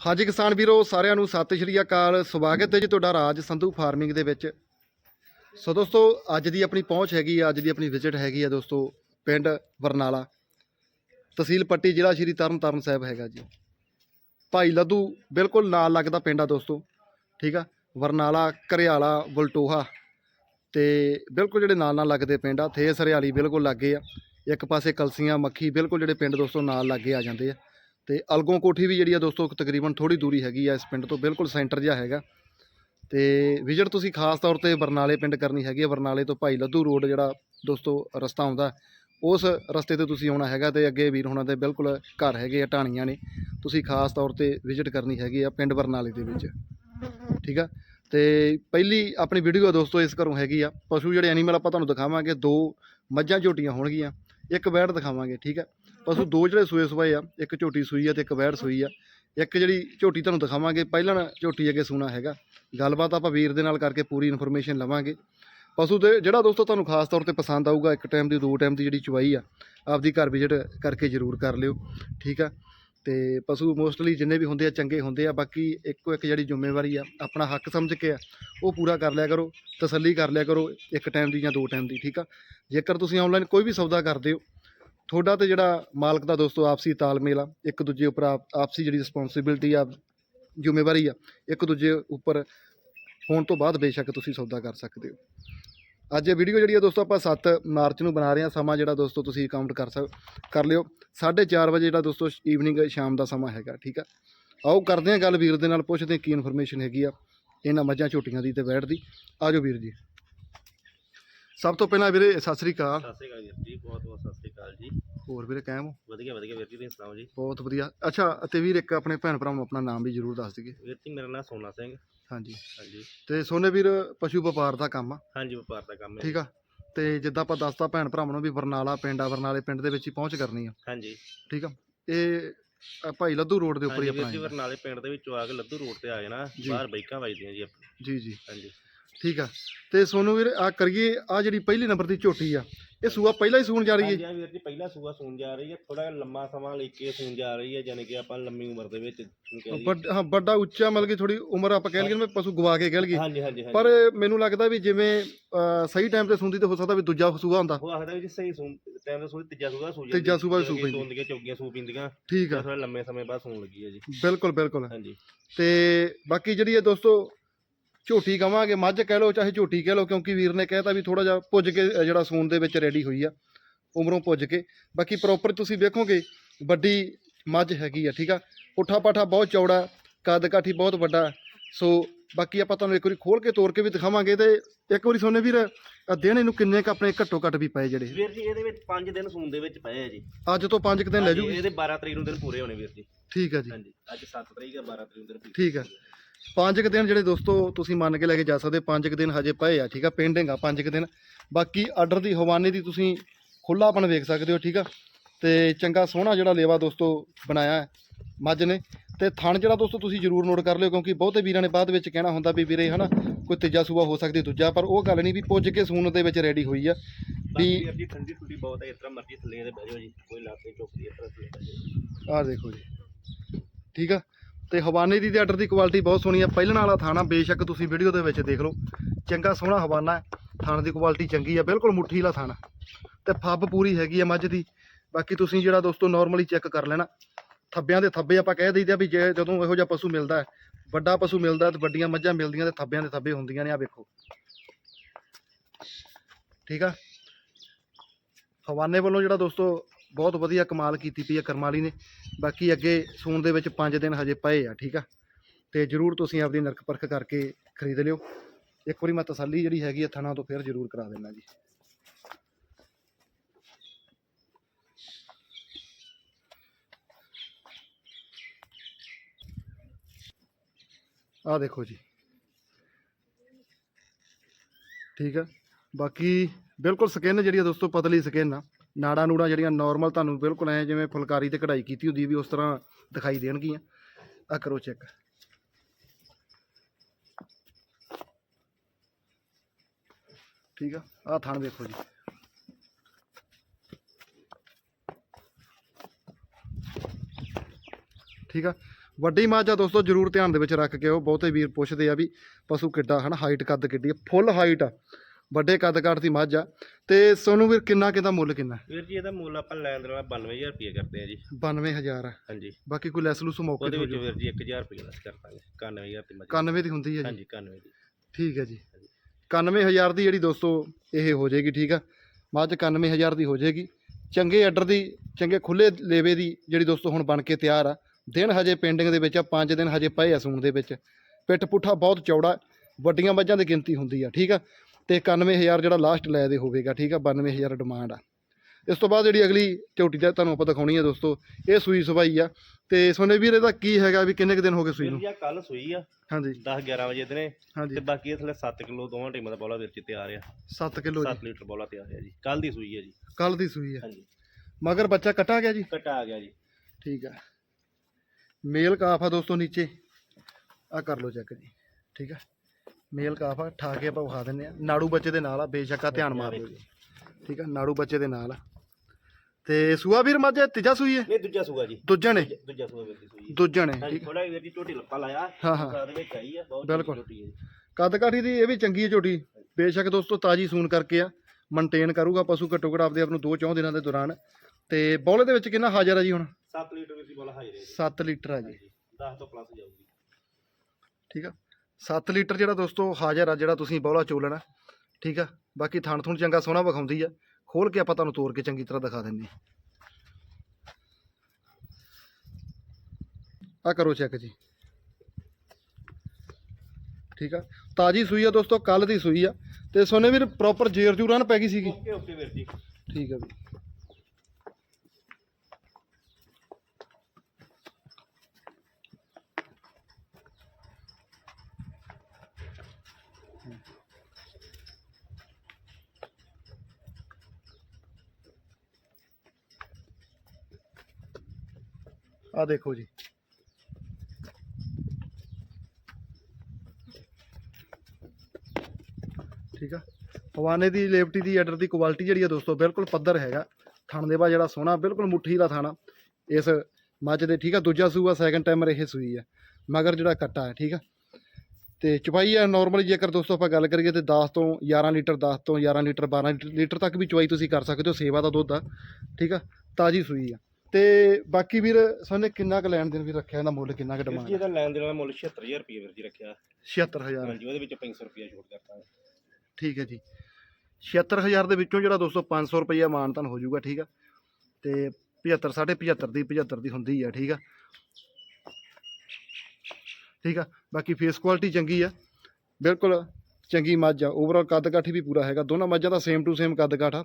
ਹਾਂਜੀ ਕਿਸਾਨ ਵੀਰੋ, ਸਾਰਿਆਂ ਨੂੰ ਸਤਿ ਸ਼੍ਰੀ ਅਕਾਲ। ਸਵਾਗਤ ਹੈ ਜੀ ਤੁਹਾਡਾ ਰਾਜ ਸੰਧੂ ਫਾਰਮਿੰਗ ਦੇ ਵਿੱਚ। ਸੋ ਦੋਸਤੋ, ਅੱਜ ਦੀ ਆਪਣੀ ਪਹੁੰਚ ਹੈਗੀ ਆ, ਅੱਜ ਦੀ ਆਪਣੀ ਵਿਜ਼ਿਟ ਹੈਗੀ ਆ ਦੋਸਤੋ, ਪਿੰਡ ਬਰਨਾਲਾ ਤਹਿਸੀਲ ਪੱਟੀ, ਜ਼ਿਲ੍ਹਾ ਸ਼੍ਰੀ ਤਰਨਤਾਰਨ ਸਾਹਿਬ ਹੈਗਾ ਜੀ। ਭਾਈ ਲੱਦੂ ਬਿਲਕੁਲ ਨਾਲ ਲੱਗਦਾ ਪਿੰਡ ਆ ਦੋਸਤੋ, ਠੀਕ ਆ? ਬਰਨਾਲਾ ਘਰਿਆਲਾ ਬਲਟੋਹਾ ਤੇ ਬਿਲਕੁਲ ਜਿਹੜੇ ਨਾਲ ਨਾਲ ਲੱਗਦੇ ਪਿੰਡ ਆ ਥੇਸ ਹਰਿਆਲੀ ਬਿਲਕੁਲ ਲੱਗੇ ਆ। ਇੱਕ ਪਾਸੇ ਕਲਸੀਆਂ, ਮੱਖੀ ਬਿਲਕੁਲ ਜਿਹੜੇ ਪਿੰਡ ਦੋਸਤੋ ਨਾਲ ਲੱਗੇ ਆ ਜਾਂਦੇ ਆ। ਤੇ ਅਲਗੋਂ ਕੋਠੀ ਵੀ ਜਿਹੜੀ ਆ ਦੋਸਤੋ ਤਕਰੀਬਨ ਥੋੜੀ ਦੂਰੀ ਹੈਗੀ ਆ ਇਸ ਪਿੰਡ ਤੋਂ, ਬਿਲਕੁਲ ਸੈਂਟਰ ਜਿਹਾ ਹੈਗਾ। ਤੇ ਵਿਜ਼ਿਟ ਤੁਸੀਂ ਖਾਸ ਤੌਰ ਤੇ ਬਰਨਾਲੇ ਪਿੰਡ ਕਰਨੀ ਹੈਗੀ ਆ। ਬਰਨਾਲੇ ਤੋਂ ਭਾਈ ਲੱਧੂ ਰੋਡ ਜਿਹੜਾ ਦੋਸਤੋ, ਰਸਤਾ ਆਉਂਦਾ, ਉਸ ਰਸਤੇ ਤੇ ਤੁਸੀਂ ਆਉਣਾ ਹੈਗਾ ਤੇ ਅੱਗੇ ਵੀਰ ਹੋਣਾ ਦੇ ਬਿਲਕੁਲ ਘਰ ਹੈਗੇ ਆ, ਢਾਣੀਆਂ ਨੇ। ਤੁਸੀਂ ਖਾਸ ਤੌਰ ਤੇ ਵਿਜ਼ਿਟ ਕਰਨੀ ਹੈਗੀ ਆ ਪਿੰਡ ਬਰਨਾਲੇ ਦੇ ਵਿੱਚ। ਠੀਕ ਆ? ਤੇ ਪਹਿਲੀ ਆਪਣੀ ਵੀਡੀਓ ਦੋਸਤੋ, ਇਸ ਘਰੋਂ ਹੈਗੀ ਆ। ਪਸ਼ੂ ਜਿਹੜੇ ਐਨੀਮਲ ਆਪਾਂ ਤੁਹਾਨੂੰ ਦਿਖਾਵਾਂਗੇ, ਦੋ ਮੱਝਾਂ ਝੋਟੀਆਂ ਹੋਣਗੀਆਂ। ਇੱਕ ਵੈੜ ਦਿਖਾਵਾਂਗੇ, ਠੀਕ ਆ? ਪਸ਼ੂ ਦੋ ਜਿਹੜੇ ਸੂਏ ਸਵਾਏ ਆ, ਇੱਕ ਝੋਟੀ ਸੂਈ ਆ ਤੇ ਇੱਕ ਵੈੜ ਸੂਈ ਆ। ਇੱਕ ਜਿਹੜੀ ਝੋਟੀ ਤੁਹਾਨੂੰ ਦਿਖਾਵਾਂਗੇ, ਪਹਿਲਾਂ ਝੋਟੀ ਅੱਗੇ ਸੂਣਾ ਹੈਗਾ। ਗੱਲਬਾਤ ਆਪਾਂ ਵੀਰ ਦੇ ਨਾਲ ਕਰਕੇ ਪੂਰੀ ਇਨਫੋਰਮੇਸ਼ਨ ਲਵਾਂਗੇ। ਪਸ਼ੂ ਦੇ ਜਿਹੜਾ ਦੋਸਤੋ ਤੁਹਾਨੂੰ ਖਾਸ ਤੌਰ ਤੇ ਪਸੰਦ ਆਊਗਾ, ਇੱਕ ਟਾਈਮ ਦੀ, ਦੋ ਟਾਈਮ ਦੀ ਜਿਹੜੀ ਚੁਆਈ ਆ, ਆਪਦੀ ਘਰ ਵਿਜ਼ਿਟ ਕਰਕੇ ਜ਼ਰੂਰ ਕਰ ਲਿਓ, ਠੀਕ ਆ? ਤੇ ਪਸ਼ੂ ਮੋਸਟਲੀ ਜਿੰਨੇ ਵੀ ਹੁੰਦੇ ਆ, ਚੰਗੇ ਹੁੰਦੇ ਆ, ਬਾਕੀ ਇੱਕੋ ਇੱਕ ਜਿਹੜੀ ਜ਼ਿੰਮੇਵਾਰੀ ਆ, ਆਪਣਾ ਹੱਕ ਸਮਝ ਕੇ ਆ, ਉਹ ਪੂਰਾ ਕਰ ਲਿਆ ਕਰੋ, ਤਸੱਲੀ ਕਰ ਲਿਆ ਕਰੋ, ਇੱਕ ਟਾਈਮ ਦੀ ਜਾਂ ਦੋ ਟਾਈਮ ਦੀ, ਠੀਕ ਆ? ਜੇਕਰ ਤੁਸੀਂ ਆਨਲਾਈਨ ਕੋਈ ਵੀ ਸੌਦਾ ਕਰਦੇ ਹੋ ਤੁਹਾਡਾ ਤੇ ਜਿਹੜਾ ਮਾਲਕ ਦਾ ਦੋਸਤੋ ਆਪਸੀ ਤਾਲਮੇਲ ਆ, ਇੱਕ ਦੂਜੇ ਉੱਪਰ ਆਪ- ਆਪਸੀ ਜਿਹੜੀ ਰਿਸਪੌਂਸਿਬਿਲਟੀ ਆ, ਜ਼ਿੰਮੇਵਾਰੀ ਆ, ਇੱਕ ਦੂਜੇ ਉੱਪਰ ਹੋਣ ਤੋਂ ਬਾਅਦ ਬੇਸ਼ੱਕ ਤੁਸੀਂ ਸੌਦਾ ਕਰ ਸਕਦੇ ਹੋ। ਅੱਜ ਇਹ ਵੀਡੀਓ ਜਿਹੜੀ ਆ ਦੋਸਤੋ ਆਪਾਂ 7 ਮਾਰਚ ਨੂੰ ਬਣਾ ਰਹੇ ਹਾਂ, ਸਮਾਂ ਜਿਹੜਾ ਦੋਸਤੋ ਤੁਸੀਂ ਕਾਊਂਟ ਕਰ ਸਕ, ਕਰ ਲਿਓ। 4:30 ਵਜੇ ਜਿਹੜਾ ਦੋਸਤੋ ਈਵਨਿੰਗ ਸ਼ਾਮ ਦਾ ਸਮਾਂ ਹੈਗਾ, ਠੀਕ ਆ? ਆਓ ਕਰਦੇ ਹਾਂ ਗੱਲ, ਵੀਰ ਦੇ ਨਾਲ ਪੁੱਛਦੇ ਹਾਂ ਕੀ ਇਨਫੋਰਮੇਸ਼ਨ ਹੈਗੀ ਆ, ਇਹਨਾਂ ਮੱਝਾਂ ਝੋਟੀਆਂ ਦੀ ਤੇ ਵੈੜ ਦੀ। ਆਜੋ ਵੀਰ ਜੀ। ਸਭ ਤੋਂ ਪਹਿਲਾਂ ਵੀਰੇ, ਸਤਿ ਸ੍ਰੀ ਅਕਾਲ। ਸਤਿ ਸ਼੍ਰੀ ਅਕਾਲ ਜੀ ਬਹੁਤ ਬਹੁਤ ਸਤਿ ਸ਼੍ਰੀ ਅਕਾਲ ਜੀ। ਹੋਰ ਵੀਰੇ ਕਾਇਮ ਹੋ? ਵਧੀਆ ਵਧੀਆ ਵੀਰ ਜੀ ਤੁਸੀਂ ਸੁਣਾਓ ਜੀ? ਬਹੁਤ ਵਧੀਆ। ਅੱਛਾ ਅਤੇ ਵੀਰ ਇੱਕ ਆਪਣੇ ਭੈਣ ਭਰਾ ਨੂੰ ਆਪਣਾ ਨਾਮ ਵੀ ਜ਼ਰੂਰ ਦੱਸ ਦਈਏ। ਵੀਰ ਜੀ ਮੇਰਾ ਨਾਮ ਸੋਨਾ ਸਿੰਘ। ਹਾਂਜੀ। ਹਾਂਜੀ। ਤੇ ਸੋਨੇ ਵੀਰ ਪਸ਼ੂ ਵਪਾਰ ਦਾ ਕੰਮ ਆ? ਹਾਂਜੀ ਵਪਾਰ ਦਾ ਕੰਮ ਹੈ ਠੀਕ ਆ। ਤੇ ਜਿੱਦਾਂ ਆਪਾਂ ਦੱਸਤਾ ਭੈਣ ਭਰਾਵਾਂ ਨੂੰ ਵੀ ਬਰਨਾਲਾ ਪਿੰਡ ਆ ਬਰਨਾਲੇ ਪਿੰਡ ਦੇ ਵਿੱਚ ਹੀ ਪਹੁੰਚ ਕਰਨੀ ਆ। ਹਾਂਜੀ। ਠੀਕ ਆ। ਇਹ ਅ, ਭਾਈ ਲੱਧੂ ਰੋਡ ਦੇ ਉੱਪਰ ਹੀ ਹਾਂਜੀ ਵੀਰ ਜੀ। ਬਰਨਾਲੇ ਪਿੰਡ ਦੇ ਵਿੱਚੋਂ ਆ ਕੇ ਲੱਦੂ ਰੋਡ ਤੇ ਆ ਜਾਣਾ। ਜੀ। ਬਾਹਰ ਬਾਈਕਾਂ ਵੱਜਦੀਆਂ ਜੀ ਆਪਣੀ ਜੀ ਜੀ। ਹਾਂਜੀ। ਠੀਕ ਆ। ਤੇ ਸੋਨੂੰ ਵੀਰ ਆ ਕਰੀਏ ਆ ਜਿਹੜੀ ਪਹਿਲੀ ਨੰਬਰ ਦੀ ਝੋਟੀ ਆ ਇਹ ਸੂਆ ਪਹਿਲਾਂ ਹੀ ਸੂਣ ਜਾ ਰਹੀ ਹਾਂਜੀ ਹੈ ਹਾਂ ਵੀਰ ਜੀ ਪਹਿਲਾ ਸੂਆ ਸੂਣ ਜਾ ਰਹੀ ਹੈ ਥੋੜਾ ਲੰਮਾ ਸਮਾਂ ਲੈ ਕੇ ਸੂਣ ਜਾ ਰਹੀ ਹੈ ਯਾਨੀ ਕਿ ਆਪਾਂ ਲੰਮੀ ਉਮਰ ਦੇ ਵਿੱਚ ਨੂੰ ਕਹਿ ਲਈਏ। ਵੱਡ ਹਾਂ ਵੱਡਾ ਉੱਚਾ ਮਤਲਬ ਕਿ ਥੋੜੀ ਉਮਰ ਆਪਾਂ ਕਹਿ ਲਈਏ ਨਾ ਪਸ਼ੂ ਗਵਾ ਕੇ ਕਹਿ ਲਈਏ। ਹਾਂਜੀ ਹਾਂਜੀ ਹਾਂਜੀ। ਪਰ ਮੈਨੂੰ ਲੱਗਦਾ ਵੀ ਜਿਵੇਂ ਸਹੀ ਟਾਈਮ ਤੇ ਸੁਣਦੀ ਤੇ ਹੋ ਸਕਦਾ ਵੀ ਦੂਜਾ ਸੂਆ ਹੁੰਦਾ। ਉਹ ਆਖਦਾ ਵੀ ਜੀ ਸਹੀ ਸੂਣ ਟਾਈਮ ਦਾ ਸੂਣ ਤੀਜਾ ਸੂਆ ਸੂ ਤੀਜਾ ਸੂਆ ਸੂ ਪੈਂਦੀ। ਸੂਣ ਦੀਆਂ ਚੌਗੀਆਂ ਸੂ ਪਿੰਦੀਆਂ ਠੀਕ ਆ। ਥੋੜਾ ਲੰਮੇ ਸਮੇਂ ਬਾਅਦ ਸੂਣ ਲੱਗੀ ਹੈ ਜੀ। ਬਿਲਕੁਲ ਬਿਲਕੁਲ। ਹਾਂਜੀ। ਤੇ ਬਾਕੀ ਜਿਹੜੀ ਇਹ ਦੋਸਤੋ ਝੋਟੀ ਕਵਾਂਗੇ ਮੱਝ ਕਹਿ ਲਓ ਚਾਹੇ ਝੋਟੀ ਕਹਿ ਲਓ ਕਿਉਂਕਿ ਵੀਰ ਨੇ ਕਹਿਤਾ ਵੀ ਥੋੜਾ ਜਿਹਾ ਪੁੱਜ ਕੇ ਜਿਹੜਾ ਸੂਣ ਦੇ ਵਿੱਚ ਰੈਡੀ ਹੋਈ ਆ ਉਮਰੋਂ ਪੁੱਜ ਕੇ। ਬਾਕੀ ਪ੍ਰੋਪਰ ਤੁਸੀਂ ਵੇਖੋਗੇ ਵੱਡੀ ਮੱਝ ਹੈਗੀ ਆ ਠੀਕ ਆ? ਪੁੱਠਾ ਪਾਠਾ ਬਹੁਤ ਚੌੜਾ ਕੱਦ ਕਾਠੀ ਬਹੁਤ ਵੱਡਾ। ਸੋ ਬਾਕੀ ਆਪਾਂ ਤੁਹਾਨੂੰ ਇੱਕ ਵਾਰੀ ਖੋਲ ਕੇ ਤੋੜ ਕੇ ਵੀ ਦਿਖਾਵਾਂਗੇ ਤੇ ਇੱਕ ਵਾਰੀ ਸੋਨੇ ਵੀਰ ਦਿਨ ਇਹਨੂੰ ਕਿੰਨੇ ਕ ਆਪਣੇ ਘੱਟੋ ਘੱਟ ਵੀ ਪਏ ਜਿਹੜੇ? ਵੀਰ ਜੀ ਇਹਦੇ ਵਿੱਚ 5 ਦਿਨ ਸੂਣ ਦੇ ਵਿੱਚ ਪਏ ਆ ਜੀ। ਅੱਜ ਤੋਂ 5 ਦਿਨ ਲੈ ਜੂਗੀ? ਇਹਦੇ 12 ਤਰੀਕ ਨੂੰ ਦਿਨ ਪੂਰੇ ਹੋਣੇ ਵੀਰ ਜੀ। ਠੀਕ ਆ ਜੀ। ਹਾਂਜੀ ਅੱਜ 7 ਤਰੀਕ ਹੈ 12 ਤਰੀਕ ਨੂੰ ਦਿਨ ਠੀਕ ਆ। ਪੰਜ ਕੁ ਦਿਨ ਜਿਹੜੇ ਦੋਸਤੋ ਤੁਸੀਂ ਮੰਨ ਕੇ ਲੈ ਕੇ ਜਾ ਸਕਦੇ ਪੰਜ ਕੁ ਦਿਨ ਹਜੇ ਪਏ ਆ ਠੀਕ ਆ? ਪੈਂਡਿੰਗ ਆ ਪੰਜ ਕੁ ਦਿਨ। ਬਾਕੀ ਆਰਡਰ ਦੀ ਹਵਾਨੇ ਦੀ ਤੁਸੀਂ ਖੁੱਲਾਪਣ ਵੇਖ ਸਕਦੇ ਹੋ ਠੀਕ ਆ? ਤੇ ਚੰਗਾ ਸੋਹਣਾ ਜਿਹੜਾ ਲੇਵਾ ਦੋਸਤੋ ਬਣਾਇਆ ਮੱਝ ਨੇ। ਤੇ ਥਣ ਜਿਹੜਾ ਦੋਸਤੋ ਤੁਸੀਂ ਜ਼ਰੂਰ ਨੋਟ ਕਰ ਲਿਓ ਕਿਉਂਕਿ ਬਹੁਤੇ ਵੀਰਾਂ ਨੇ ਬਾਅਦ ਵਿੱਚ ਕਹਿਣਾ ਹੁੰਦਾ ਵੀ ਵੀਰੇ ਹਨਾ ਕੋਈ ਤੀਜਾ ਸੂਆ ਹੋ ਸਕਦੀ ਦੂਜਾ ਪਰ ਉਹ ਗੱਲ ਨਹੀਂ ਵੀ ਪੁੱਜ ਕੇ ਸੂਣ ਦੇ ਵਿੱਚ ਰੈਡੀ ਹੋਈ ਆ। ਵੀ ਠੰਡੀ ਠੁੰਡੀ ਬਹੁਤ ਹੈ ਇਸ ਤਰ੍ਹਾਂ ਮਰਜ਼ੀ ਥੱਲੇ ਦੇ ਬਹਿ ਜਾਓ ਜੀ ਕੋਈ ਲਾਤੇ ਚੌਕੀ ਇਸ ਤਰ੍ਹਾਂ ਥੱਲੇ ਬਹਿ ਜਾਓ। ਆਹ ਦੇਖੋ ਜੀ। ਠੀਕ ਆ? ਤੇ ਹਵਾਨੇ ਦੀ ਤੇ ਆਰਡਰ ਦੀ ਕੁਆਲਿਟੀ ਬਹੁਤ ਸੋਹਣੀ ਆ। ਪਹਿਲਣ ਵਾਲਾ ਥਾਣਾ ਬੇਸ਼ੱਕ ਤੁਸੀਂ ਵੀਡੀਓ ਦੇ ਵਿੱਚ ਦੇਖ ਲਓ। ਚੰਗਾ ਸੋਹਣਾ ਹਵਾਨਾ ਹੈ। ਥਾਣ ਦੀ ਕੁਆਲਿਟੀ ਚੰਗੀ ਆ, ਬਿਲਕੁਲ ਮੁੱਠੀ ਵਾਲਾ ਥਾਣਾ। ਤੇ ਫੱਬ ਪੂਰੀ ਹੈਗੀ ਆ ਮੱਝ ਦੀ। ਬਾਕੀ ਤੁਸੀਂ ਜਿਹੜਾ ਦੋਸਤੋ ਨਾਰਮਲੀ ਚੈੱਕ ਕਰ ਲੈਣਾ। ਥੱਬਿਆਂ ਦੇ ਥੱਬੇ ਆਪਾਂ ਕਹਿ ਦਈਦੇ ਆ ਵੀ ਜੇ ਜਦੋਂ ਇਹੋ ਜਿਹਾ ਪਸ਼ੂ ਮਿਲਦਾ ਹੈ, ਵੱਡਾ ਪਸ਼ੂ ਮਿਲਦਾ ਹੈ ਤੇ ਵੱਡੀਆਂ ਮੱਝਾਂ ਮਿਲਦੀਆਂ ਤੇ ਥੱਬਿਆਂ ਦੇ ਥੱਬੇ ਹੁੰਦੀਆਂ ਨੇ ਆ ਵੇਖੋ। ਠੀਕ ਆ? ਹਵਾਨੇ ਵੱਲੋਂ ਜਿਹੜਾ ਦੋਸਤੋ ਬਹੁਤ ਵਧੀਆ ਕਮਾਲ ਕੀਤੀ ਪਈ ਆ ਕਰਮਾਲੀ ਨੇ। ਬਾਕੀ ਅੱਗੇ ਸੂਣ ਦੇ ਵਿੱਚ 5 ਦਿਨ ਹਜੇ ਪਏ ਆ, ਠੀਕ ਆ? ਤੇ ਜਰੂਰ ਤੁਸੀਂ ਆਪਦੀ ਨਰਕ ਪਰਖ ਕਰਕੇ ਖਰੀਦ ਲਿਓ। ਇੱਕ ਵਾਰੀ ਮੈਂ ਤਸੱਲੀ ਜਿਹੜੀ ਹੈਗੀ ਆ ਥਣਾ ਤੋਂ ਫਿਰ ਜਰੂਰ ਕਰਾ ਦੇਣਾ ਜੀ। ਆਹ ਦੇਖੋ ਜੀ। ਠੀਕ ਆ? ਬਾਕੀ ਬਿਲਕੁਲ ਸਕਿਨ ਜਿਹੜੀ ਆ ਦੋਸਤੋ, ਪਤਲੀ ਸਕਿਨ ਆ। ਨਾੜਾਂ ਨੂੜਾਂ ਜਿਹੜੀਆਂ ਨਾਰਮਲ ਤੁਹਾਨੂੰ ਬਿਲਕੁਲ ਐ ਜਿਵੇਂ ਫੁਲਕਾਰੀ ਤੇ ਕਢਾਈ ਕੀਤੀ ਹੁੰਦੀ ਵੀ ਉਸ ਤਰ੍ਹਾਂ ਦਿਖਾਈ ਦੇਣਗੀਆਂ। ਆ ਕਰੋ ਚੈੱਕ ਠੀਕ ਆ? ਆ ਥਣ ਵੇਖੋ ਜੀ। ਠੀਕ ਆ? ਵੱਡੀ ਮੱਝ ਆ ਦੋਸਤੋ ਜਰੂਰ ਧਿਆਨ ਦੇ ਵਿੱਚ ਰੱਖ ਕੇ ਉਹ ਬਹੁਤੇ ਵੀਰ ਪੁੱਛਦੇ ਆ ਵੀ ਪਸ਼ੂ ਕਿੱਡਾ, ਹਨਾ ਹਾਈਟ ਕੱਦ ਕਿੱਡੀ ਫੁੱਲ ਹਾਈਟ ਆ। ਵੱਡੇ ਕੱਦ ਕਾਠ ਦੀ ਮੱਝ ਆ। ਤੇ ਸੋਨੂੰ ਵੀਰ ਕਿੰਨਾ ਕਿਦਾ ਮੁੱਲ ਕਿੰਨਾ? ਵੀਰ ਜੀ ਇਹਦਾ ਮੁੱਲ ਆਪਾਂ ਲੈਣ ਦੇਣਾ 92000 ਰੁਪਏ ਕਰਦੇ ਆ ਜੀ। 92000 ਆ। ਹਾਂਜੀ। ਬਾਕੀ ਕੋਈ ਲੈਸ ਲੂਸ ਮੌਕੇ ਉਹਦੇ ਤੇ ਹੋ ਵਿੱਚ ਜਾਊ ਵੀਰ ਜੀ 1000 ਰੁਪਏ ਲੈਸ ਕਰ ਦਾਂਗੇ 91000 ਤੇ ਮੱਝ 91 ਦੀ ਹੁੰਦੀ ਹੈ ਜੀ? ਹਾਂਜੀ 91 ਦੀ। ਠੀਕ ਹੈ ਜੀ। 91000 ਦੀ ਜਿਹੜੀ ਦੋਸਤੋ ਇਹ ਹੋ ਜਾਏਗੀ ਠੀਕ ਆ? ਮੱਝ 91000 ਦੀ ਹੋ ਜਾਏਗੀ। ਚੰਗੇ ਆਰਡਰ ਦੀ ਚੰਗੇ ਖੁੱਲੇ ਲੇਵੇ ਦੀ ਜਿਹੜੀ ਦੋਸਤੋ ਹੁਣ ਬਣ ਕੇ ਤਿਆਰ ਆ। ਦਿਨ ਹਜੇ ਪੈਂਡਿੰਗ ਦੇ ਵਿੱਚ ਆ 5 ਦਿਨ ਹਜੇ ਪਏ ਆ ਸੂਣ ਦੇ ਵਿੱਚ। ਪਿੱਠ ਪੁੱਠਾ ਬਹੁਤ ਚੌੜਾ ਵੱਡੀਆਂ ਮੱਝਾਂ ਦੀ ਗਿਣਤੀ ਹੁੰਦੀ ਆ ਠੀਕ ਆ? ਤੇ 91000 ਜਿਹੜਾ ਲਾਸਟ ਲੈ ਦੇ ਹੋਵੇਗਾ ਠੀਕ ਆ? 92000 ਡਿਮਾਂਡ ਆ। ਇਸ ਤੋਂ ਬਾਅਦ ਜਿਹੜੀ ਅਗਲੀ ਝੋਟੀ ਦਾ ਤੁਹਾਨੂੰ ਆਪਾਂ ਦਿਖਾਉਣੀ ਆ ਦੋਸਤੋ ਇਹ ਸੂਈ ਸਵਾਈ ਆ। ਤੇ ਸੋਨੇ ਵੀਰ ਇਹਦਾ ਕੀ ਹੈਗਾ ਵੀ ਕਿੰਨੇ ਕੁ ਦਿਨ ਹੋ ਗਏ ਸੂਈ ਵੀਰ ਨੂੰ ਜੀ ਆ ਕੱਲ ਸੂਈ ਆ। ਹਾਂਜੀ। 10 11 ਵਜੇ ਦਿਨੇ। ਤੇ ਬਾਕੀ ਇਹ ਥੱਲੇ 7 ਕਿਲੋ ਦੋਵਾਂ ਟੀਮਾਂ ਦਾ ਬੋਲਾ ਵੀਰ ਤਿਆਰ ਆ। 7 ਕਿਲੋ ਜੀ। 7 ਲੀਟਰ ਬੋਲਾ ਤਿਆਰ ਆ ਜੀ। ਕੱਲ ਦੀ ਸੂਈ ਆ ਜੀ। ਕੱਲ ਦੀ ਸੂਈ ਆ। ਹਾਂਜੀ। ਮਗਰ ਬੱਚਾ ਕਟਾ ਗਿਆ ਜੀ? ਆ ਗਿਆ ਜੀ। ਠੀਕ ਆ। ਮੇਲ ਕਾਫ ਆ ਦੋਸਤੋ ਨੀਚੇ। ਆ ਕਰ ਲਓ ਚੈੱਕ ਜੀ। ਠੀਕ ਆ। ਮੇਲ ਕਾਫ ਆ ਠਾ ਕੇ ਆਪਾਂ ਵਿਖਾ ਦਿੰਨੇ ਆ। ਨਾੜੂ ਬੱਚੇ ਦੇ ਨਾਲ ਆ ਬੇਸ਼ੱਕ ਆ ਧਿਆਨ ਮਾਰ ਲਓ ਜੀ। ਠੀਕ ਆ ਨਾੜੂ ਬੱਚੇ ਦੇ ਨਾਲ ਆ। ਤੇ ਸੂਆ ਵੀਰ ਮੱਝ ਤੀਜਾ ਸੂਈ ਹੈ? ਇਹ ਦੂਜਾ ਸੂਆ ਜੀ। ਦੂਜਾ ਨੇ ਦੂਜਾ ਸੂਆ ਵੀਰ ਦੀ ਸੂਈ ਦੂਜਾ ਨੇ ਠੀਕ ਥੋੜਾ ਵੀਰ ਜੀ ਝੋਟੀ ਲੱਪਾ ਲਾਇਆ। ਹਾਂ, ਹਾਂ। ਸਾਦ ਵਿੱਚ ਆਈ ਆ ਬਹੁਤ ਬਿਲਕੁਲ। ਛੋਟੀ ਹੈ ਕੱਦ ਕਾਠੀ ਦੀ ਇਹ ਵੀ ਚੰਗੀ ਹੈ ਝੋਟੀ। ਬੇਸ਼ੱਕ ਦੋਸਤੋ ਤਾਜੀ ਸੂਣ ਕਰਕੇ ਆ। ਮੇਨਟੇਨ ਕਰੂਗਾ ਪਸ਼ੂ ਘੱਟੋ ਘੱਟ ਆਪਦੇ ਆਪ ਨੂੰ 2-4 ਦਿਨਾਂ ਦੇ ਦੌਰਾਨ। ਤੇ ਬੌਲੇ ਦੇ ਵਿੱਚ ਕਿੰਨਾ ਹਾਜ਼ਰ ਆ ਜੀ ਹੁਣ? 7 ਲੀਟਰ ਦੀ ਬੋਲਾ ਹਾਜ਼ਰ ਹੈ ਜੀ। 7 ਲੀਟਰ ਆ ਜੀ। 10 ਤੋਂ ਪਲੱਸ ਜਾਊਗੀ। ਠੀਕ ਆ। 7 ਲੀਟਰ ਜਿਹੜਾ ਦੋਸਤੋ ਹਾਜ਼ਰ ਆ ਜਿਹੜਾ ਤੁਸੀਂ ਬੌਲਾ ਚੋਲਣਾ ਠੀਕ ਆ? ਬਾਕੀ ਥਣ ਥੁਣ ਚੰਗਾ ਸੋਹਣਾ ਵਿਖਾਉਂਦੀ ਆ। ਖੋਲ ਕੇ ਆਪਾਂ ਤੁਹਾਨੂੰ ਤੋੜ ਕੇ ਚੰਗੀ ਤਰ੍ਹਾਂ ਦਿਖਾ ਦਿੰਨੇ ਆ ਕਰੋ ਚੈੱਕ ਜੀ। ਠੀਕ ਆ? ਤਾਜੀ ਸੂਈ ਆ ਦੋਸਤੋ ਕੱਲ ਦੀ ਸੂਈ ਆ। ਤੇ ਸੋਨੇ ਵੀਰ ਪ੍ਰੋਪਰ ਜੇਰ ਜੂਰਨ ਪੈ ਗਈ ਸੀਗੀ। ਓਕੇ ਓਕੇ ਵੀਰ ਜੀ। ਠੀਕ ਆ ਵੀ ਆ ਦੇਖੋ ਜੀ। ਠੀਕ ਆ? ਹਵਾਨੇ ਦੀ, ਲੇਵਟੀ ਦੀ, ਐਡਰ ਦੀ ਕੁਆਲਿਟੀ ਜਿਹੜੀ ਆ ਦੋਸਤੋ, ਬਿਲਕੁਲ ਪੱਧਰ ਹੈਗਾ। ਥਣ ਦੇ ਬਾ ਜਿਹੜਾ ਸੋਹਣਾ, ਬਿਲਕੁਲ ਮੁੱਠੀ ਦਾ ਥਾਣਾ ਇਸ ਮੱਝ ਦੇ, ਠੀਕ ਆ? ਦੂਜਾ ਸੂਆ ਸੈਕੰਡ ਟਾਈਮਰ ਇਹ ਸੂਈ ਆ। ਮਗਰ ਜਿਹੜਾ ਕੱਟਾ ਹੈ, ਠੀਕ ਆ? ਤੇ ਚੁਪਾਈ ਆ ਨਾਰਮਲੀ ਜੇਕਰ ਦੋਸਤੋ ਆਪਾਂ ਗੱਲ ਕਰੀਏ ਤੇ 10 ਤੋਂ 11 ਲੀਟਰ 10 ਤੋਂ 11 ਲੀਟਰ 12 ਲੀਟਰ- ਤੱਕ ਵੀ ਚੁਆਈ ਤੁਸੀਂ ਕਰ ਸਕਦੇ ਹੋ, ਸੇਵਾ ਦਾ ਦੁੱਧ ਆ, ਠੀਕ ਆ? ਤਾਜੀ ਸੂਈ ਆ। ਤੇ ਬਾਕੀ ਵੀਰ ਸੋਨੇ ਕਿੰਨਾ ਕੁ ਲੈਣ ਦੇਣ ਵੀ ਰੱਖਿਆ ਇਹਦਾ ਮੁੱਲ ਕਿੰਨਾ ਕੁ ਵੀਰ ਜੀ ਡਿਮਾਂਡ ਇਹਦਾ ਲੈਣ ਦੇਣ ਵਾਲਾ ਮੁੱਲ 76000 ਰੁਪਏ ਵੀਰ ਜੀ ਰੱਖਿਆ। 76000 ਹਾਂਜੀ ਉਹਦੇ ਵਿੱਚ 500 ਰੁਪਏ ਛੋਟ ਕਰਤਾ ਠੀਕ ਹੈ ਜੀ। 76000 ਦੇ ਵਿੱਚੋਂ ਜਿਹੜਾ ਦੋਸਤੋ 500 ਰੁਪਈਆ ਮਾਨਤਨ ਹੋ ਜਾਊਗਾ ਠੀਕ ਆ। ਤੇ 75 75 ਦੀ 75 ਦੀ ਹੁੰਦੀ ਆ ਠੀਕ ਆ। ਠੀਕ ਆ। ਬਾਕੀ ਫੇਸ ਕੁਆਲਿਟੀ ਚੰਗੀ ਆ। ਬਿਲਕੁਲ ਚੰਗੀ ਮੱਝ ਆ। ਓਵਰਆਲ ਕੱਦ ਕਾਠੀ ਵੀ ਪੂਰਾ ਹੈਗਾ। ਦੋਨਾਂ ਮੱਝਾਂ ਦਾ ਸੇਮ ਟੂ ਸੇਮ ਕੱਦ ਕਾਠ ਆ।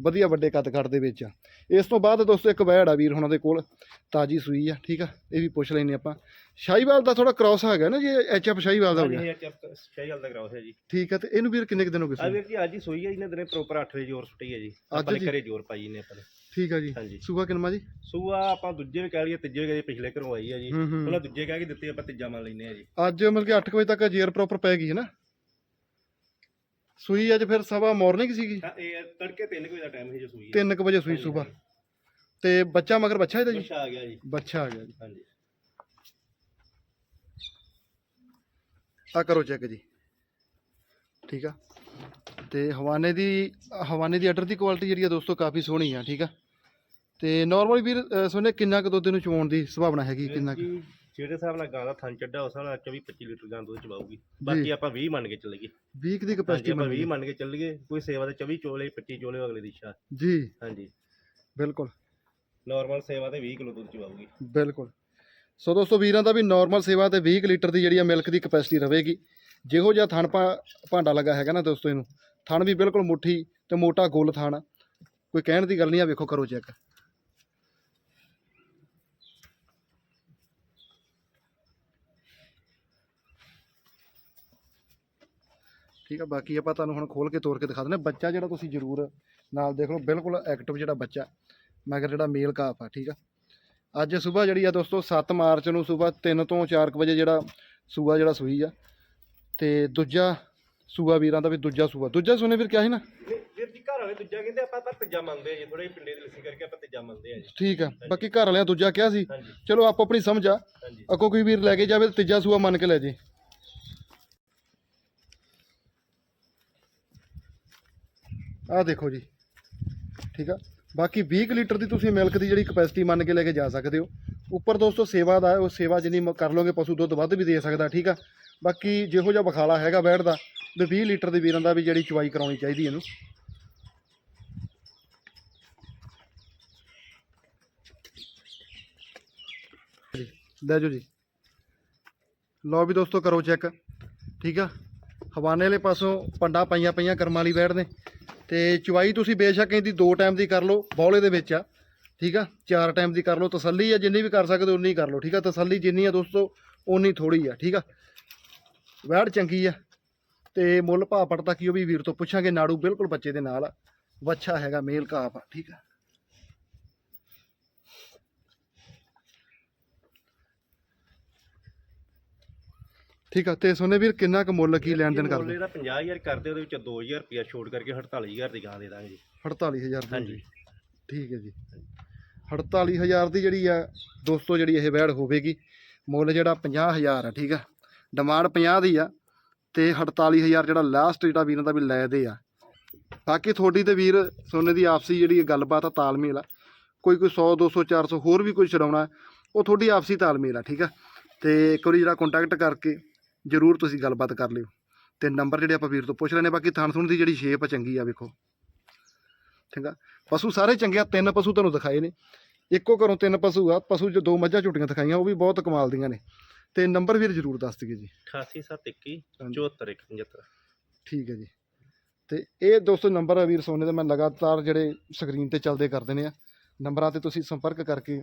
ਵਧੀਆ ਵੱਡੇ ਕੱਦ ਕਾਠ ਦੇ ਵਿੱਚ ਆ। ਇਸ ਤੋਂ ਬਾਅਦ ਦੋਸਤੋ ਇੱਕ ਵੈੜ ਆ ਵੀਰ ਹੁਣਾਂ ਦੇ ਕੋਲ। ਤਾਜੀ ਸੂਈ ਆ ਠੀਕ ਆ? ਇਹ ਵੀ ਪੁੱਛ ਲੈਨੇ ਆਪਾਂ। ਸ਼ਾਹੀਵਾਲ ਦਾ ਥੋੜਾ ਕ੍ਰਾਸ ਹੈਗਾ ਨਾ ਜੀ ਐਚਐਫ ਸ਼ਾਹੀਵਾਲ ਦਾ ਹੋ ਗਿਆ। ਦਾ ਕਰਾਓ ਹੈ ਜੀ। ਠੀਕ ਆ ਤੇ ਇਹਨੂੰ ਵੀਰ ਕਿੰਨੇ ਕੁ ਦਿਨ ਹੋ ਗਏ ਆ? ਵੀਰ ਜੀ ਅੱਜ ਹੀ ਸੋਈ ਹੈ ਇਹਨੇ ਦਿਨੇ ਪ੍ਰੋਪਰ 8 ਵਜੇ ਜ਼ੋਰ ਸੁੱਟੀ ਹੈ ਜੀ। ਆਪਾਂ ਨੇ? ਘਰੇ ਜ਼ੋਰ ਪਾਈ ਨੇ ਆਪਾਂ ਨੇ। ਠੀਕ ਆ ਜੀ। ਸੂਆ ਕਿੰਨਾ ਜੀ? ਸੂਆ ਆਪਾਂ ਦੂਜੇ ਵੀ ਕਹਿ ਲਈਏ ਤੀਜੇ ਵੀ ਕਹਿ ਲਈਏ ਪਿਛਲੇ ਘਰੋਂ ਆਈ ਹੈ ਜੀ ਉਹਨਾਂ ਦੂਜੇ ਕਹਿ ਕੇ ਦਿੱਤੇ ਆਪਾਂ ਤੀਜਾ ਮੰਨ ਲੈਨੇ ਆ ਜੀ। ਅੱਜ ਮਤਲਬ ਕਿ 8 ਵਜੇ ਤੱਕ ਜੇਰ ਪ੍ਰੋਪਰ ਪੈ ਗਈ ਹੈ ਨਾ? ਸੂਈ ਅੱਜ ਫਿਰ ਸਵਾ ਮਾਰਨਿੰਗ ਸੀਗੀ। ਤਾਂ ਇਹ ਤੜਕੇ 3 ਵਜੇ ਦਾ ਟਾਈਮ ਹੈ ਜੋ ਸੂਈ ਹੈ 3 ਵਜੇ ਸੂਈ ਸਵੇਰ। ਤੇ ਬੱਚਾ ਮਗਰ ਬੱਚਾ ਇਹਦਾ ਜੀ? ਬੱਚਾ ਆ ਗਿਆ ਜੀ। ਬੱਚਾ ਆ ਗਿਆ ਜੀ। ਹਾਂਜੀ। ਆ ਕਰੋ ਚੈੱਕ ਜੀ। ਠੀਕ ਆ? ਤੇ ਹਵਾਨੇ ਦੀ ਹਵਾਨੇ ਦੀ ਆਰਡਰ ਦੀ ਕੁਆਲਿਟੀ ਜਿਹੜੀ ਆ ਦੋਸਤੋ ਕਾਫੀ ਸੋਹਣੀ ਆ ਠੀਕ ਆ? ਤੇ ਨਾਰਮਲੀ ਵੀਰ ਸੋਨੇ ਕਿੰਨਾ ਕੁ ਦੁੱਧ ਨੂੰ ਚਵਾਉਣ ਦੀ ਸੰਭਾਵਨਾ ਹੈਗੀ ਕਿੰਨਾ ਕੁ? ਜਿਹੜੇ ਹਿਸਾਬ ਨਾਲ ਗਾਂ ਦਾ ਥਣ ਚੱਡਾ ਉਸ ਹਿਸਾਬ ਨਾਲ 24 25 ਲੀਟਰ ਗਾਂ ਦੁੱਧ ਚਵਾਊਗੀ ਬਾਕੀ ਆਪਾਂ 20 ਮੰਨ ਕੇ ਚੱਲੀਏ। 20 ਕੁ ਦੀ ਕਪੈਸਿਟੀ ਆਪਾਂ 20 ਮੰਨੀ ਕੇ ਚੱਲੀਏ ਕੋਈ ਸੇਵਾ ਦੇ 24 ਚੋਲੇ 25 ਚੋਲੇ ਅਗਲੇ ਦੀ ਇੱਛਾ। ਜੀ। ਹਾਂਜੀ। ਬਿਲਕੁਲ। ਨਾਰਮਲ ਸੇਵਾ ਤੇ 20 ਕਿਲੋ ਦੁੱਧ ਚਵਾਊਗੀ ਬਿਲਕੁਲ। ਸੋ ਦੋਸਤੋ ਵੀਰਾਂ ਦਾ ਵੀ ਨਾਰਮਲ ਸੇਵਾ ਤੇ 20 ਕੁ ਲੀਟਰ ਦੀ ਜਿਹੜੀ ਆ ਮਿਲਕ ਦੀ ਕਪੈਸਿਟੀ ਰਹੇਗੀ। ਜਿਹੋ ਜਿਹਾ ਥਣ ਭਾਂਡਾ ਲੱਗਾ ਹੈਗਾ ਨਾ ਦੋਸਤੋ ਇਹਨੂੰ। ਥਣ ਵੀ ਬਿਲਕੁਲ ਮੁੱਠੀ ਤੇ ਮੋਟਾ ਗੋਲ ਥਣ। ਕੋਈ ਕਹਿਣ ਦੀ ਗੱਲ ਨਹੀਂ ਆ ਵੇਖੋ ਕਰੋ ਚੈੱਕ ਠੀਕ ਆ ਬਾਕੀ ਆਪਾਂ ਤੁਹਾਨੂੰ ਹੁਣ ਖੋਲ ਕੇ ਤੋੜ ਕੇ ਦਿਖਾ ਦਿੰਦੇ। ਬੱਚਾ ਜਿਹੜਾ ਤੁਸੀਂ ਜ਼ਰੂਰ ਨਾਲ ਦੇਖ ਲਓ ਬਿਲਕੁਲ ਐਕਟਿਵ ਜਿਹੜਾ ਬੱਚਾ। ਮਗਰ ਜਿਹੜਾ ਮੇਲ ਕਾਪ ਆ ਠੀਕ ਆ। ਅੱਜ ਸਵੇਰ ਜਿਹੜੀ ਆ ਦੋਸਤੋ 7 ਮਾਰਚ ਨੂੰ ਸਵੇਰ 3 ਤੋਂ 4 ਵਜੇ ਜਿਹੜਾ ਸੂਆ ਜਿਹੜਾ ਸੂਈ ਆ ਤੇ ਦੂਜਾ ਸੂਆ ਵੀਰਾਂ ਦਾ ਵੀ ਦੂਜਾ ਸੂਆ। ਦੂਜਾ ਸੂਨੇ ਵੀਰ ਕਿਹਾ ਸੀ ਨਾ? ਵੀਰ ਜੀ ਘਰ ਵਾਲੇ ਦੂਜਾ ਕਹਿੰਦੇ ਆਪਾਂ ਤਾਂ ਤੀਜਾ ਮੰਨਦੇ ਆ ਜੀ ਥੋੜਾ ਪਿੰਡੇ ਦੀ ਲੱਸੀ ਕਰਕੇ ਆਪਾਂ ਤੀਜਾ ਮੰਨਦੇ ਆ ਜੀ। ਠੀਕ ਆ ਬਾਕੀ ਘਰ ਵਾਲਿਆਂ ਦੂਜਾ ਕਿਹਾ ਸੀ? ਚਲੋ ਆਪੋ ਆਪਣੀ ਸਮਝ ਆ। ਅੱਗੋਂ ਕੋਈ ਵੀਰ ਲੈ ਕੇ ਜਾਵੇ ਤੀਜਾ ਸੂਆ ਮੰਨ ਕੇ ਲੈ ਜੇ। ਆਹ ਦੇਖੋ ਜੀ। ਠੀਕ ਆ? ਬਾਕੀ 20 ਕੁ ਲੀਟਰ ਦੀ ਤੁਸੀਂ ਮਿਲਕ ਦੀ ਜਿਹੜੀ ਕਪੈਸਿਟੀ ਮੰਨ ਕੇ ਲੈ ਕੇ ਜਾ ਸਕਦੇ ਹੋ। ਉੱਪਰ ਦੋਸਤੋ ਸੇਵਾ ਦਾ, ਉਹ ਸੇਵਾ ਜਿੰਨੀ ਕਰ ਲੋਗੇ ਪਸ਼ੂ ਦੁੱਧ ਵੱਧ ਵੀ ਦੇ ਸਕਦਾ, ਠੀਕ ਆ? ਬਾਕੀ ਜਿਹੋ ਜਿਹਾ ਬਖਾਲਾ ਹੈਗਾ ਬੈੜ ਦਾ, ਵੀ 20 ਲੀਟਰ ਦੇ ਵੀਰਾਂ ਦਾ ਵੀ ਜਿਹੜੀ ਚਵਾਈ ਕਰਾਉਣੀ ਚਾਹੀਦੀ ਇਹਨੂੰ। ਲੈ ਜਾਓ ਜੀ। ਲਓ ਵੀ ਦੋਸਤੋ ਕਰੋ ਚੈੱਕ। ਠੀਕ ਆ? ਹਵਾਨੇ ਵਾਲੇ ਪਾਸੋਂ ਪੰਡਾ ਪਾਈਆਂ ਪਈਆਂ ਕਰਮਾਂ ਵਾਲੀ ਬੈਠ ਨੇ। ਤੇ ਚਵਾਈ ਤੁਸੀਂ ਬੇਸ਼ੱਕ ਇਹਦੀ ਦੋ ਟਾਈਮ ਦੀ ਕਰ ਲਓ, ਬੌਲੇ ਦੇ ਵਿੱਚ ਆ, ਠੀਕ ਆ? ਚਾਰ ਟਾਈਮ ਦੀ ਕਰ ਲਓ, ਤਸੱਲੀ ਆ, ਜਿੰਨੀ ਵੀ ਕਰ ਸਕਦੇ ਉਨੀ ਕਰ ਲਓ, ਠੀਕ ਆ? ਤਸੱਲੀ ਜਿੰਨੀ ਆ ਦੋਸਤੋ ਉਨੀ ਥੋੜੀ ਆ, ਠੀਕ ਆ? ਵੈੜ ਚੰਗੀ ਆ। ਤੇ ਮੁੱਲ ਭਾਅ ਪੜਤਾ ਕੀ ਉਹ ਵੀ ਵੀਰ ਤੋਂ ਪੁੱਛਾਂਗੇ, ਨਾੜੂ ਬਿਲਕੁਲ ਬੱਚੇ ਦੇ ਨਾਲ ਆ। ਵੱਛਾ ਹੈਗਾ ਮੇਲ ਕਾਪ ਆ, ਠੀਕ ਆ? ਠੀਕ ਆ ਤੇ ਸੋਨੇ ਵੀਰ ਕਿੰਨਾ ਕੁ ਮੁੱਲ ਕੀ ਲੈਣ ਦੇਣ ਕਰਦੇ? ਜਿਹੜਾ 50000 ਕਰਦੇ ਉਹਦੇ ਵਿੱਚ 2000 ਰੁਪਇਆ ਛੋਟ ਕਰਕੇ 48000 ਦੀ ਗਾਂ ਦੇ ਦਾਂਗੇ ਜੀ। 48000 ਦੀ ਹਾਂਜੀ। ਠੀਕ ਹੈ ਜੀ। 48000 ਦੀ ਜਿਹੜੀ ਆ ਦੋਸਤੋ ਜਿਹੜੀ ਇਹ ਵੈੜ ਹੋਵੇਗੀ ਮੁੱਲ ਜਿਹੜਾ 50000 ਆ ਠੀਕ ਆ। ਡਿਮਾਂਡ 50 ਦੀ ਆ ਤੇ 48000 ਜਿਹੜਾ ਲਾਸਟ ਜਿਹੜਾ ਵੀਰਾਂ ਦਾ ਵੀ ਲੈ ਦੇ ਆ। ਬਾਕੀ ਤੁਹਾਡੀ ਤੇ ਵੀਰ ਸੋਨੇ ਦੀ ਆਪਸੀ ਜਿਹੜੀ ਗੱਲਬਾਤ ਆ ਤਾਲਮੇਲ ਆ। ਕੋਈ ਕੋਈ 100 200 400 ਹੋਰ ਵੀ ਕੋਈ ਛਡਾਉਣਾ ਉਹ ਤੁਹਾਡੀ ਆਪਸੀ ਤਾਲਮੇਲ ਆ ਠੀਕ ਆ। ਤੇ ਇੱਕ ਵਾਰੀ ਜਿਹੜਾ ਕੰਟੈਕਟ ਕਰਕੇ ਜਰੂਰ ਤੁਸੀਂ ਗੱਲਬਾਤ ਕਰ ਲਿਓ। ਤੇ ਨੰਬਰ ਜਿਹੜੇ ਆਪਾਂ ਵੀਰ ਤੋਂ ਪੁੱਛ ਲੈਣੇ ਬਾਕੀ ਥਣ ਥੁਣ ਦੀ ਜਿਹੜੀ ਸ਼ੇਪ ਆ ਚੰਗੀ ਆ ਵੇਖੋ। ਚੰਗਾ ਪਸ਼ੂ ਸਾਰੇ ਚੰਗੇ ਆ ਤਿੰਨ ਪਸ਼ੂ ਤੁਹਾਨੂੰ ਦਿਖਾਏ ਨੇ। ਇੱਕੋ ਘਰੋਂ ਤਿੰਨ ਪਸ਼ੂ ਆ ਪਸ਼ੂ ਚ ਦੋ ਮੱਝਾਂ ਝੁੱਟੀਆਂ ਦਿਖਾਈਆਂ ਉਹ ਵੀ ਬਹੁਤ ਕਮਾਲ ਦੀਆਂ ਨੇ। ਤੇ ਨੰਬਰ ਵੀਰ ਜਰੂਰ ਦੱਸ ਦਿਓ ਜੀ। 88721 ਹਾਂਜੀ। 7475 ਠੀਕ ਹੈ ਜੀ। ਤੇ ਇਹ ਦੋਸਤੋ ਨੰਬਰ ਆ ਵੀਰ ਸੋਨੇ ਦੇ ਮੈਂ ਲਗਾਤਾਰ ਜਿਹੜੇ ਸਕਰੀਨ ਤੇ ਚੱਲਦੇ ਕਰ ਦਿੰਦੇ ਆ ਨੰਬਰਾਂ ਤੇ ਤੁਸੀਂ ਸੰਪਰਕ ਕਰਕੇ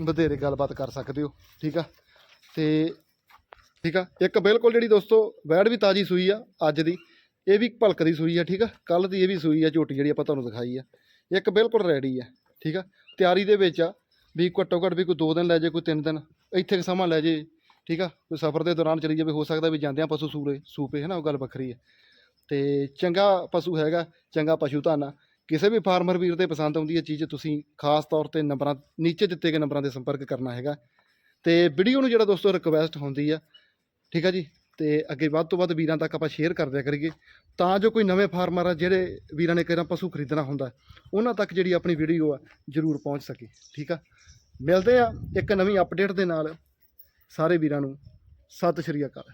ਵਧੇਰੇ ਗੱਲਬਾਤ ਕਰ ਸਕਦੇ ਹੋ। ਠੀਕ ਆ? ਤੇ ਠੀਕ ਆ? ਇੱਕ ਬਿਲਕੁਲ ਜਿਹੜੀ ਦੋਸਤੋ ਵੈੜ ਵੀ ਤਾਜੀ ਸੂਈ ਆ ਅੱਜ ਦੀ। ਇਹ ਵੀ ਭਲਕ ਦੀ ਸੂਈ ਆ, ਠੀਕ ਆ? ਕੱਲ ਦੀ ਇਹ ਵੀ ਸੂਈ ਆ, ਝੋਟੀ ਜਿਹੜੀ ਆਪਾਂ ਤੁਹਾਨੂੰ ਦਿਖਾਈ ਆ। ਇੱਕ ਬਿਲਕੁਲ ਰੈਡੀ ਆ, ਠੀਕ ਆ? ਤਿਆਰੀ ਦੇ ਵਿੱਚ ਆ ਵੀ ਘੱਟੋ ਘੱਟ ਵੀ ਕੋਈ 2 ਦਿਨ ਲੈ ਜੇ, ਕੋਈ 3 ਦਿਨ, ਇੱਥੇ ਕੁ ਸਮਾਂ ਲੈ ਜੇ, ਠੀਕ ਆ? ਕੋਈ ਸਫ਼ਰ ਦੇ ਦੌਰਾਨ ਚਲੀ ਜਾਵੇ, ਹੋ ਸਕਦਾ ਵੀ ਜਾਂਦਿਆਂ ਪਸ਼ੂ ਸੂਰੇ, ਸੂਪੇ ਹੈ ਨਾ ਉਹ ਗੱਲ ਵੱਖਰੀ ਹੈ ਤੇ ਚੰਗਾ ਪਸ਼ੂ ਹੈਗਾ, ਚੰਗਾ ਪਸ਼ੂ ਧਾਨਾ ਕਿਸੇ ਵੀ ਫਾਰਮਰ ਵੀਰ ਦੇ ਪਸੰਦ ਆਉਂਦੀ ਹੈ ਚੀਜ਼, ਤੁਸੀਂ ਖਾਸ ਤੌਰ ਤੇ ਨੰਬਰਾਂ, ਨੀਚੇ ਦਿੱਤੇ ਗਏ ਨੰਬਰਾਂ ਤੇ ਸੰਪਰਕ ਕਰਨਾ ਹੈਗਾ। ਤੇ ਵੀਡੀਓ ਨੂੰ ਜਿਹੜਾ ਦੋਸਤੋ ਰਿਕਵੈਸਟ ਹੁੰਦੀ ਆ ਠੀਕ ਆ ਜੀ? ਤੇ ਅੱਗੇ ਵੱਧ ਤੋਂ ਵੱਧ ਵੀਰਾਂ ਤੱਕ ਆਪਾਂ ਸ਼ੇਅਰ ਕਰਦਿਆ ਕਰੀਏ। ਤਾਂ ਜੋ ਕੋਈ ਨਵੇਂ ਫਾਰਮਰ ਆ, ਜਿਹੜੇ ਵੀਰਾਂ ਨੇ ਕਿਹੜਾ ਪਸ਼ੂ ਖਰੀਦਣਾ ਹੁੰਦਾ, ਉਹਨਾਂ ਤੱਕ ਜਿਹੜੀ ਆਪਣੀ ਵੀਡੀਓ ਆ, ਜ਼ਰੂਰ ਪਹੁੰਚ ਸਕੇ। ਠੀਕ ਆ? ਮਿਲਦੇ ਆ ਇੱਕ ਨਵੀਂ ਅਪਡੇਟ ਦੇ ਨਾਲ। ਸਾਰੇ ਵੀਰਾਂ ਨੂੰ ਸਤਿ ਸ਼੍ਰੀ ਅਕਾਲ।